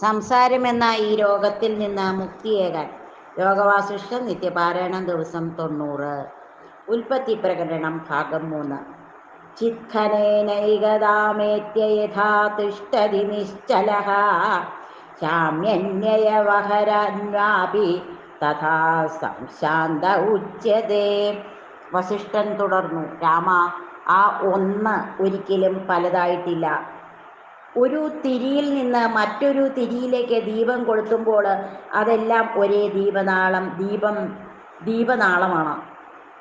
സംസാരമെന്ന ഈ രോഗത്തിൽ നിന്ന് മുക്തിയേകാൻ രോഗവാസിഷ്ഠ നിത്യപാരായണം ദിവസം തൊണ്ണൂറ്. ഉൽപ്പത്തി പ്രകടനം ഭാഗം മൂന്ന്. ചിത്ഖനേനൈകതാമേത്യ നിശ്ചല തിഷ്ടതി നിശ്ചലഃ ശാമ്യന്യയവഹരന്വാപി തഥാ സംശാന്ത ഉച്ചതേ. വസിഷ്ഠൻ തുടർന്നു രാമ ആ ഒന്ന് ഒരിക്കലും പലതായിട്ടില്ല. ഒരു തിരിയിൽ നിന്ന് മറ്റൊരു തിരിയിലേക്ക് ദീപം കൊളുത്തുമ്പോൾ അതെല്ലാം ഒരേ ദീപനാളം ദീപം ദീപനാളമാണ്.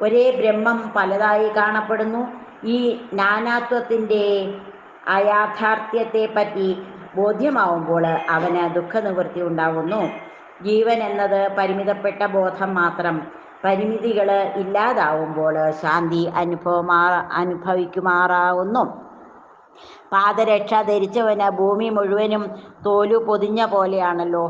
ഒരേ ബ്രഹ്മം പലതായി കാണപ്പെടുന്നു. ഈ നാനാത്വത്തിന്റെ അയാഥാർത്ഥ്യത്തെ പറ്റി ബോധ്യമാവുമ്പോൾ അവന് ദുഃഖനിവൃത്തി ഉണ്ടാവുന്നു. ജീവൻ എന്നത് പരിമിതപ്പെട്ട ബോധം മാത്രം. പരിമിതികൾ ഇല്ലാതാവുമ്പോൾ ശാന്തി അനുഭവമാ അനുഭവിക്കുമാറാവുന്നു. പാദരക്ഷ ധരിച്ചവന് ഭൂമി മുഴുവനും തോലു പൊതിഞ്ഞ പോലെയാണല്ലോ.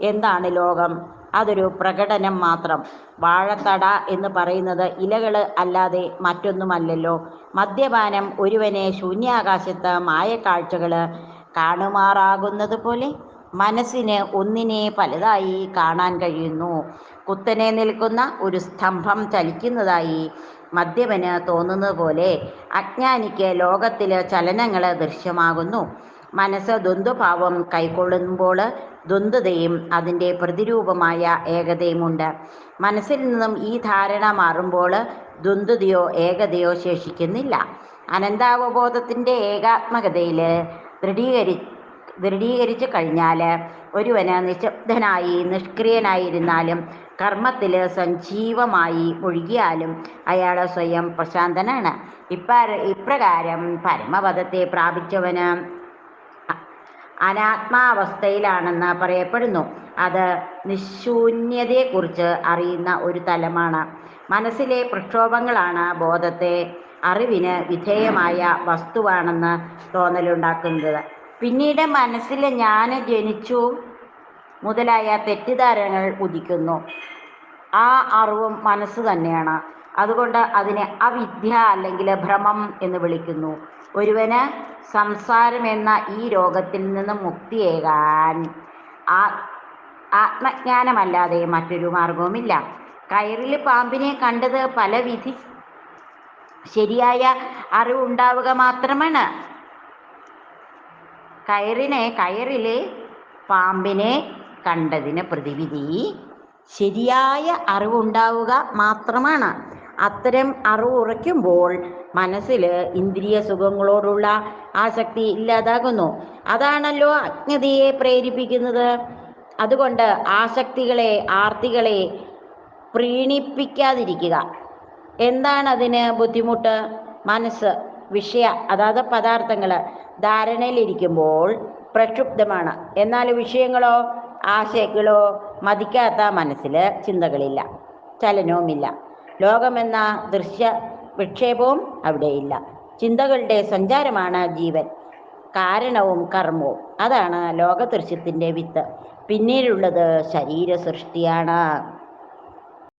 എന്താണ് ലോകം? അതൊരു പ്രകടനം മാത്രം. വാഴത്തട എന്ന് പറയുന്നത് ഇലകൾ അല്ലാതെ മറ്റൊന്നുമല്ലല്ലോ. മദ്യപാനം ഒരുവനെ ശൂന്യാകാശത്ത് മായക്കാഴ്ചകൾ കാണുമാറാകുന്നത് പോലെ മനസ്സിന് ഒന്നിനെ പലതായി കാണാൻ കഴിയുന്നു. കുത്തനെ നിൽക്കുന്ന ഒരു സ്തംഭം ചലിക്കുന്നതായി മദ്യപന് തോന്നുന്നത് പോലെ അജ്ഞാനിക്ക് ലോകത്തിലെ ചലനങ്ങൾ ദൃശ്യമാകുന്നു. മനസ്സ് ദ്വന്ദ്ഭാവം കൈക്കൊള്ളുമ്പോൾ ദ്വന്ദ്തയും അതിന്റെ പ്രതിരൂപമായ ഏകതയുമുണ്ട്. മനസ്സിൽ നിന്നും ഈ ധാരണ മാറുമ്പോൾ ദ്വന്ദ്തയോ ഏകതയോ ശേഷിക്കുന്നില്ല. അനന്താവബോധത്തിന്റെ ഏകാത്മകതയിൽ ദൃഢീകരി ദൃഢീകരിച്ചു കഴിഞ്ഞാൽ ഒരുവന് നിശബ്ദനായി നിഷ്ക്രിയനായിരുന്നാലും കർമ്മത്തിൽ സജീവമായി മുഴുകിയാലും അയാൾ സ്വയം പ്രശാന്തനാണ്. ഇപ്പ ഇപ്രകാരം പരമപദത്തെ പ്രാപിച്ചവന് അനാത്മാവസ്ഥയിലാണെന്ന് പറയപ്പെടുന്നു. അത് നിശൂന്യതയെക്കുറിച്ച് അറിയുന്ന ഒരു തലമാണ്. മനസ്സിലെ പ്രക്ഷോഭങ്ങളാണ് ബോധത്തെ അറിവിന് വിധേയമായ വസ്തുവാണെന്ന് തോന്നലുണ്ടാക്കുന്നത്. പിന്നീട് മനസ്സിൽ ഞാൻ ജനിച്ചു മുതലായ തെറ്റിദ്ധാരണകൾ ഉദിക്കുന്നു. ആ അറിവും മനസ്സ് തന്നെയാണ്. അതുകൊണ്ട് അതിനെ അവിദ്യ അല്ലെങ്കിൽ ഭ്രമം എന്ന് വിളിക്കുന്നു. ഒരുവന് സംസാരം എന്ന ഈ രോഗത്തിൽ നിന്ന് മുക്തിയേകാൻ ആ ആത്മജ്ഞാനമല്ലാതെ മറ്റൊരു മാർഗവുമില്ല. കയറിൽ പാമ്പിനെ കണ്ടത് പല വിധി ശരിയായ അറിവുണ്ടാവുക മാത്രമാണ്. കയറിനെ കയറിൽ പാമ്പിനെ കണ്ടതിന് പ്രതിവിധി ശരിയായ അറിവുണ്ടാവുക മാത്രമാണ്. അത്തരം അറിവ് ഉറയ്ക്കുമ്പോൾ മനസ്സിൽ ഇന്ദ്രിയ സുഖങ്ങളോടുള്ള ആസക്തി ഇല്ലാതാകുന്നു. അതാണല്ലോ അജ്ഞതയെ പ്രേരിപ്പിക്കുന്നത്. അതുകൊണ്ട് ആസക്തികളെ ആർത്തികളെ പ്രീണിപ്പിക്കാതിരിക്കുക. എന്താണ് അതിന് ബുദ്ധിമുട്ട്? മനസ്സ് വിഷയ അതായത് പദാർത്ഥങ്ങൾ ധാരണയിലിരിക്കുമ്പോൾ പ്രക്ഷുബ്ധമാണ്. എന്നാൽ വിഷയങ്ങളോ ആശയങ്ങളോ മതിക്കാത്ത മനസ്സിൽ ചിന്തകളില്ല. ചലനവുമില്ല. ലോകമെന്ന ദൃശ്യ വിക്ഷേപവും അവിടെയില്ല. ചിന്തകളുടെ സഞ്ചാരമാണ് ജീവൻ. കാരണവും കർമ്മവും. അതാണ് ലോകദൃശ്യത്തിന്റെ വിത്ത്. പിന്നീടുള്ളത് ശരീര സൃഷ്ടിയാണ്